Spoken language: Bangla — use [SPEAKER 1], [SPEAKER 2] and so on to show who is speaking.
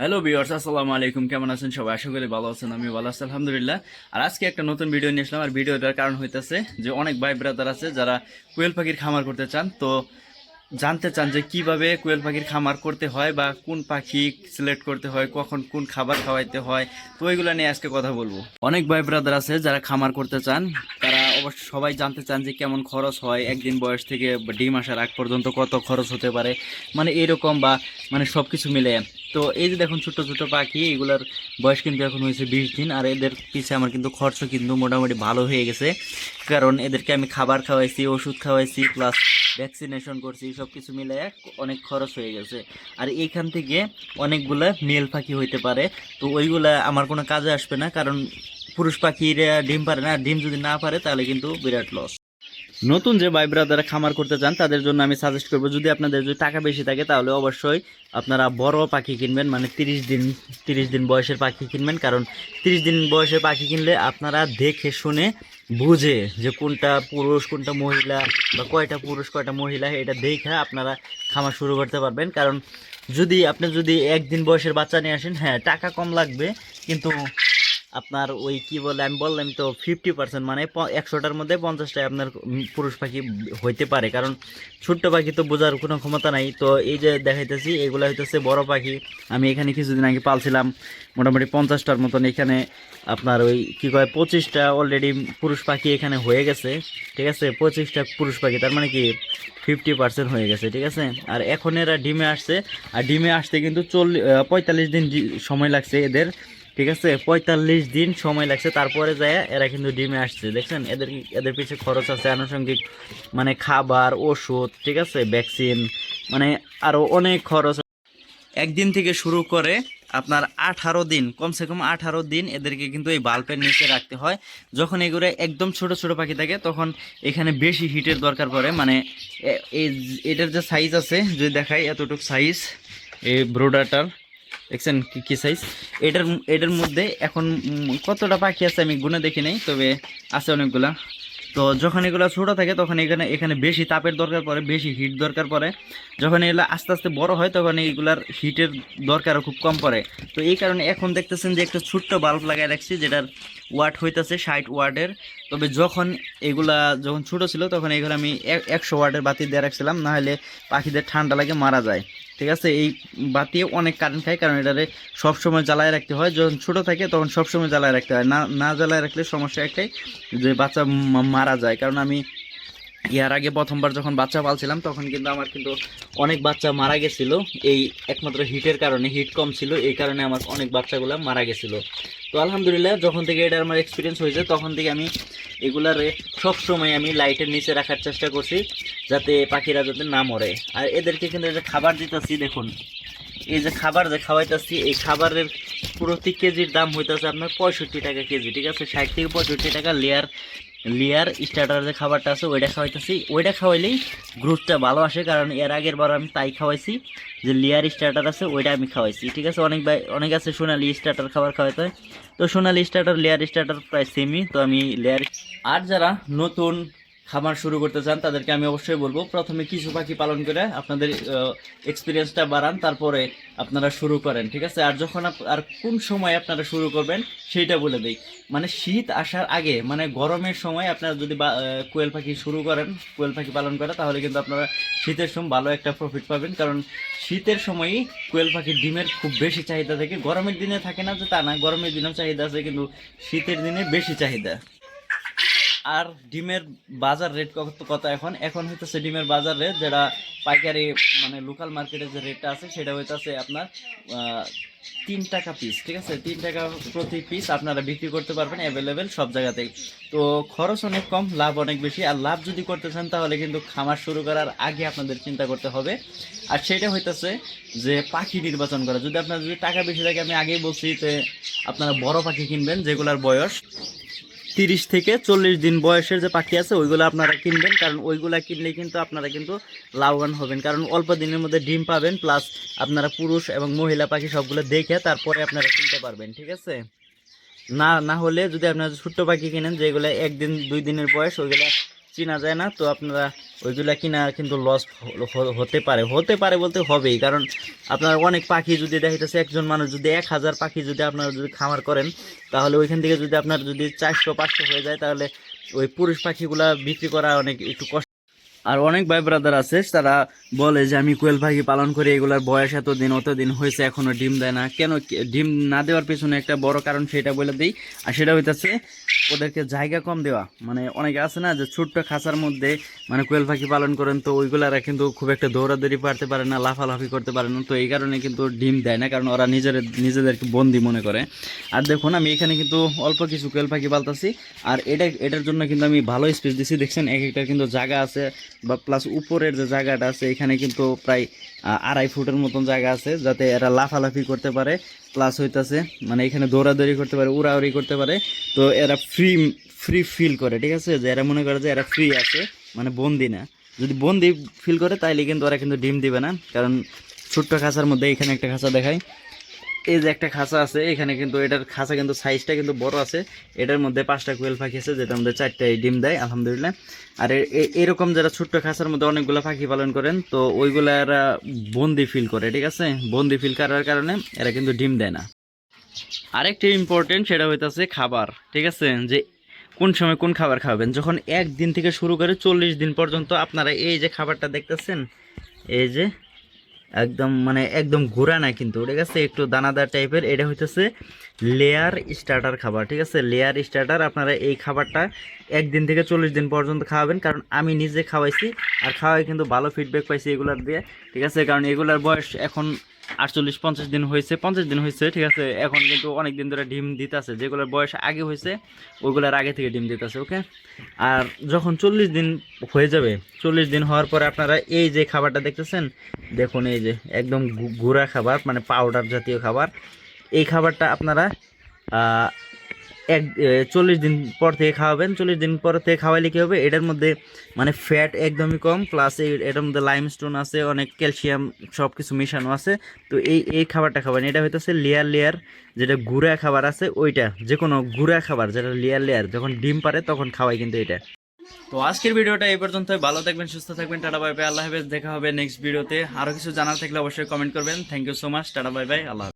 [SPEAKER 1] হ্যালো বিয়ার্স আসসালামু আলাইকুম। কেমন আছেন সবাই? আশা করি ভালো আছেন আমি ভালো আছি, আলহামদুলিল্লাহ। আর আজকে একটা নতুন ভিডিও নিয়ে আসলাম। আর ভিডিওটার কারণ হইতেছে যে অনেক ভাই ব্রাদার আছে যারা কোয়েল পাখির খামার করতে চান। তো জানতে চান যে কীভাবে কোয়েল পাখির খামার করতে হয় বা কোন পাখি সিলেক্ট করতে হয়, কখন কোন খাবার খাওয়াইতে হয়, তো ওইগুলো নিয়ে আজকে কথা বলব। অনেক ভাই ব্রাদার আছে যারা খামার করতে চান। তারা অবশ্য সবাই জানতে চান যে কেমন খরচ হয়, একদিন বয়স থেকে ডিম আসার আগ পর্যন্ত কত খরচ হতে পারে। মানে এরকম বা মানে সব কিছু মিলে। তো এই যে দেখুন ছোট ছোট পাখি, এগুলার বয়স কিন্তু এখন হয়েছে বিশ দিন, আর এদের পিছে আমার কিন্তু খরচ কিন্তু মোটামুটি ভালো হয়ে গেছে। কারণ এদেরকে আমি খাবার খাওয়াইছি, ওষুধ খাওয়াইছি প্লাস ভ্যাকসিনেশন করছি সব কিছু মিলে অনেক খরচ হয়ে গেছে। আর এইখান থেকে অনেকগুলা মেল পাখি হইতে পারে, তো ওইগুলা আমার কোনো কাজে আসবে না, কারণ পুরুষ পাখিরা ডিম পারে না ডিম যদি না পারে তাহলে কিন্তু বিরাট লস নতুন যে ভাই ব্রাদারা খামার করতে চান, তাদের জন্য আমি সাজেস্ট করব, যদি আপনাদের যদি টাকা বেশি থাকে, তাহলে অবশ্যই আপনারা বড় পাখি কিনবেন মানে তিরিশ দিন তিরিশ দিন বয়সের পাখি কিনবেন। কারণ তিরিশ দিন বয়সের পাখি কিনলে আপনারা দেখে শুনে বুঝে যে কোনটা পুরুষ, কোনটা মহিলা বা কয়টা পুরুষ, কয়টা মহিলা, এটা দেখে আপনারা খামার শুরু করতে পারবেন। কারণ যদি, আপনি যদি একদিন বয়সের বাচ্চা নিয়ে আসেন হ্যাঁ টাকা কম লাগবে, কিন্তু আপনার ওই কি বলে, আমি বললাম তো ফিফটি পার্সেন্ট মানে একশোটার মধ্যে পঞ্চাশটায় আপনার পুরুষ পাখি হইতে পারে। কারণ ছোট্ট পাখি তো বোঝার কোনো ক্ষমতা নাই। তো এই যে দেখাইতেছি, এগুলো হইতেছে বড় পাখি। আমি এখানে কিছুদিন আগে পালছিলাম, মোটামুটি পঞ্চাশটার মতন। এখানে আপনার ওই কি কয়, পঁচিশটা অলরেডি পুরুষ পাখি এখানে হয়ে গেছে। ঠিক আছে? পঁচিশটা পুরুষ পাখি, তার মানে কি ফিফটি পার্সেন্ট হয়ে গেছে, ঠিক আছে? আর এখন এরা ডিমে আসছে। আর ডিমে আসতে কিন্তু চল্লিশ পঁয়তাল্লিশ দিন সময় লাগছে এদের। ঠিক আছে? পঁয়তাল্লিশ দিন সময় লাগছে। তারপরে যায় এরা কিন্তু ডিমে আসছে। দেখছেন? এদের এদের পিছে খরচ আছে আনুষঙ্গিক মানে খাবার, ওষুধ, ঠিক আছে? ভ্যাকসিন মানে আরও অনেক খরচ একদিন থেকে শুরু করে আপনার আঠারো দিন, কমসে কম আঠারো দিন এদেরকে কিন্তু এই বাল্বের নিচে রাখতে হয়। যখন এগুলো একদম ছোট ছোট পাখি থাকে, তখন এখানে বেশি হিটের দরকার পড়ে। মানে এটার যে সাইজ আছে, যদি দেখাই, এতটুকু সাইজ এই ব্রোডাটার দেখছেন কি কি সাইজ এটার এটার মধ্যে এখন কতটা পাখি আছে আমি গুনে দেখি নাই, তবে আছে অনেকগুলা। তো যখন এগুলো ছোটো থাকে, তখন এখানে এখানে বেশি তাপের দরকার পড়ে, বেশি হিট দরকার পড়ে। যখন এগুলো আস্তে আস্তে বড় হয়, তখন এইগুলার হিটের দরকারও খুব কম পড়ে। তো এই কারণে এখন দেখতেছেন যে একটা ছোট্ট বাল্ব লাগাই রাখছি, যেটার ওয়াট হইতেছে ষাট ওয়ার্ডের তবে যখন এগুলা যখন ছোট ছিল, তখন এগুলো আমি এক- একশো ওয়ার্ডের বাতি দিয়ে রাখছিলাম, নাহলে পাখিদের ঠান্ডা লাগে মারা যায়। ঠিক আছে? এই বাতি অনেক কারেন্ট খায়, কারণ এটারে সবসময় জ্বালায় রাখতে হয়। যখন ছোটো থাকে, তখন সবসময় জ্বালায় রাখতে হয়। না না জ্বালায় রাখলে সমস্যা একটাই যে বাচ্চা মারা যায়। কারণ আমি ইয়ার আগে প্রথমবার যখন বাচ্চা পালছিলাম, তখন কিন্তু আমার কিন্তু অনেক বাচ্চা মারা গেছিল। এই একমাত্র হিটের কারণে হিট কম ছিল, এই কারণে আমার অনেক বাচ্চাগুলো মারা গেছিল। তো আলহামদুলিল্লাহ, যখন থেকে এটা আমার এক্সপিরিয়েন্স হয়েছে, তখন থেকে আমি এগুলারে সবসময় আমি লাইটের নিচে রাখার চেষ্টা করছি, যাতে পাখিরা যাতে না মরে। আর এদেরকে কিন্তু এই যে খাবার দিতেছি, দেখুন। এই যে খাবার যে খাওয়াইতেছি, এই খাবারের প্রতি কেজির দাম হইতেছে আপনার পঁয়ষট্টি টাকা কেজি, ঠিক আছে? ষাট থেকে পঁয়ষট্টি টাকা লেয়ার লেয়ার স্টার্টার যে খাবারটা আছে, ওইটা খাওয়াইতেছি। ওইটা খাওয়াইলেই গ্রোথটা ভালো আসে, কারণ এর আগের বার আমি তাই খাওয়াইছি। যে লেয়ার স্টার্টার আছে, ওইটা আমি খাওয়াইছি, ঠিক আছে? অনেক অনেক আছে সোনালি স্টার্টার খাবার খাওয়াইতে। হয় তো সোনালি স্টার্টার লেয়ার স্টার্টার প্রায় সেমই তো আমি লেয়ার আর যারা নতুন খামার শুরু করতে চান, তাদেরকে আমি অবশ্যই বলব, প্রথমে কিছু পাখি পালন করে আপনাদের এক্সপিরিয়েন্সটা বাড়ান, তারপরে আপনারা শুরু করেন, ঠিক আছে? আর যখন আর কোন সময় আপনারা শুরু করবেন, সেইটা বলে দিই। মানে শীত আসার আগে মানে গরমের সময় আপনারা যদি কোয়েল পাখি শুরু করেন, কোয়েল পাখি পালন করে, তাহলে কিন্তু আপনারা শীতের সময় ভালো একটা প্রফিট পাবেন। কারণ শীতের সময়ই কোয়েল পাখির ডিমের খুব বেশি চাহিদা থাকে। গরমের দিনে থাকে না যে তা না, গরমের দিনেও চাহিদা আছে, কিন্তু শীতের দিনে বেশি চাহিদা। আর ডিমের বাজার রেট কত কত এখন? এখন হইতেছে ডিমের বাজার রেট যেটা পাইকারি মানে লোকাল মার্কেটে যে রেটটা আছে, সেটা হইতেছে আপনার তিন টাকা পিস ঠিক আছে? তিন টাকা প্রতি পিস আপনারা বিক্রি করতে পারবেন অ্যাভেলেবেল সব জায়গাতেই। তো খরচ অনেক কম, লাভ অনেক বেশি, আর লাভ যদি করতে চান তাহলে কিন্তু খামার শুরু করার আগে আপনাদের চিন্তা করতে হবে। আর সেটা হইতেছে যে পাখি নির্বাচন করা। যদি আপনার যদি টাকা বেশি থাকে, আমি আগেই বলছি যে আপনারা বড় পাখি কিনবেন, যেগুলার বয়স তিরিশ থেকে চল্লিশ দিন বয়সের যে পাখি আছে, ওইগুলো আপনারা কিনবেন। কারণ ওইগুলা কিনলে কিন্তু আপনারা কিন্তু লাভবান হবেন। কারণ অল্প দিনের মধ্যে ডিম পাবেন প্লাস আপনারা পুরুষ এবং মহিলা পাখি সবগুলো দেখে তারপরে আপনারা কিনতে পারবেন, ঠিক আছে? না না হলে যদি আপনারা ছোট্ট পাখি কিনেন, যেগুলো একদিন, দুই দিনের বয়স, ওইগুলো চিনা যায় না, তো আপনারা ওইগুলা কিনা কিন্তু লস হতে পারে। হতে পারে বলতে হবেই, কারণ আপনার অনেক পাখি যদি দেখাইতেছে, একজন মানুষ যদি এক হাজার পাখি যদি আপনারা যদি খামার করেন, তাহলে ওইখান থেকে যদি আপনার যদি চারশো, পাঁচশো হয়ে যায়, তাহলে ওই পুরুষ পাখিগুলা বিক্রি করা অনেক একটু কষ্ট আর অনেক ভাই ব্রাদার আছে, তারা বলে যে আমি কোয়েল পাখি পালন করি, এগুলার বয়স এত দিন অত দিন হয়েছে, এখনও ডিম দেয় না। কেন ডিম না দেওয়ার পেছনে একটা বড় কারণ সেটা বলে দিই, আর সেটা হইতেছে ওদেরকে জায়গা কম দেওয়া। মানে অনেকে আছে না যে ছোট্ট খাঁচার মধ্যে মানে কোয়েল পাখি পালন করেন, তো ওইগুলারা কিন্তু খুব একটা দৌড়াদৌড়ি পারতে পারে না, লাফালাফি করতে পারে না, তো এই কারণে কিন্তু ডিম দেয় না, কারণ ওরা নিজের, নিজেদেরকে বন্দি মনে করে। আর দেখুন, আমি এখানে কিন্তু অল্প কিছু কোয়েল পাখি পালতাছি, আর এটা, এটার জন্য কিন্তু আমি ভালো স্পেস দিছি, দেখছেন এক একটা কিন্তু জায়গা আছে বা প্লাস উপরের যে জায়গাটা আছে, এখানে কিন্তু প্রায় আড়াই ফুটের মতন জায়গা আছে, যাতে এরা লাফালাফি করতে পারে। প্লাস হইতাছে মানে এখানে দৌড়াদৌড়ি করতে পারে, উড়াউড়ি করতে পারে। তো এরা ফ্রি ফ্রি ফিল করে, ঠিক আছে? যে এরা মনে করে যে এরা ফ্রি আছে মানে বন্দি না। যদি বন্দি ফিল করে, তাইলে কিন্তু ওরা কিন্তু ডিম দিবে না। কারণ ছোট্ট খাঁচার মধ্যে এখানে একটা খাঁচা দেখায়। এই যে একটা খাঁচা আছে, এখানে কিন্তু এটার খাঁচা কিন্তু সাইজটা কিন্তু বড় আছে। এটার মধ্যে পাঁচটা কোয়েল পাখি আছে যেটা আমাদের চারটায় ডিম দেয়, আলহামদুলিল্লাহ। আর এরকম যারা ছোট্ট খাঁচার মধ্যে অনেকগুলো পাখি পালন করেন, তো ওইগুলা এরা বন্দি ফিল করে, ঠিক আছে? বন্দি ফিল করার কারণে এরা কিন্তু ডিম দেয় না। আরেকটি ইম্পর্টেন্ট সেটা হইতাছে খাবার, ঠিক আছে? যে কোন সময় কোন খাবার খাবেন যখন একদিন থেকে শুরু করে চল্লিশ দিন পর্যন্ত আপনারা এই যে খাবারটা দেখতেছেন, এই যে একদম মানে একদম ঘোরা না কিন্তু, ঠিক আছে? একটু দানাদার টাইপের, এটা হইতেছে লেয়ার স্টার্টার খাবার, ঠিক আছে? লেয়ার স্টার্টার, আপনারা এই খাবারটা একদিন থেকে চল্লিশ দিন পর্যন্ত খাওয়াবেন, কারণ আমি নিজে খাওয়াইছি, আর খাওয়াই কিন্তু ভালো ফিডব্যাক পাইছি এগুলার দিয়ে, ঠিক আছে? কারণ এগুলার বয়স এখন আটচল্লিশ, পঞ্চাশ দিন হয়েছে, পঞ্চাশ দিন হয়েছে, ঠিক আছে? এখন কিন্তু অনেক দিন ধরে ডিম দিতেছে। যেগুলোর বয়স আগে হয়েছে, ওইগুলোর আগে থেকে ডিম দিতেছে, ওকে? আর যখন চল্লিশ দিন হয়ে যাবে, চল্লিশ দিন হওয়ার পরে আপনারা এই যে খাবারটা দেখতেছেন, দেখুন এই যে একদম গুড়া খাবার মানে পাউডার জাতীয় খাবার, এই খাবারটা আপনারা এক চল্লিশ দিন পর থেকে খাওয়াবেন। চল্লিশ দিন পর থেকে খাওয়াইলে কী হবে? এটার মধ্যে মানে ফ্যাট একদমই কম প্লাস এটার মধ্যে লাইমস্টোন আছে, অনেক ক্যালসিয়াম সব কিছু মেশানো আছে। তো এই এই খাবারটা খাবেন। এটা হইতেছে লেয়ার লেয়ার যেটা গুঁড়া খাবার আছে, ওইটা। যে কোনো গুঁড়া খাবার, যেটা লেয়ার লেয়ার যখন ডিম পারে তখন খাওয়াই কিন্তু এটা। তো আজকের ভিডিওটা এই পর্যন্ত ভালো থাকবেন, সুস্থ থাকবেন, টাটা বাই বাই আল্লাহ হাফেজ। দেখা হবে নেক্সট ভিডিওতে আরও কিছু জানার থাকলে অবশ্যই কমেন্ট করবেন। Thank you so much tata bye bye Allah.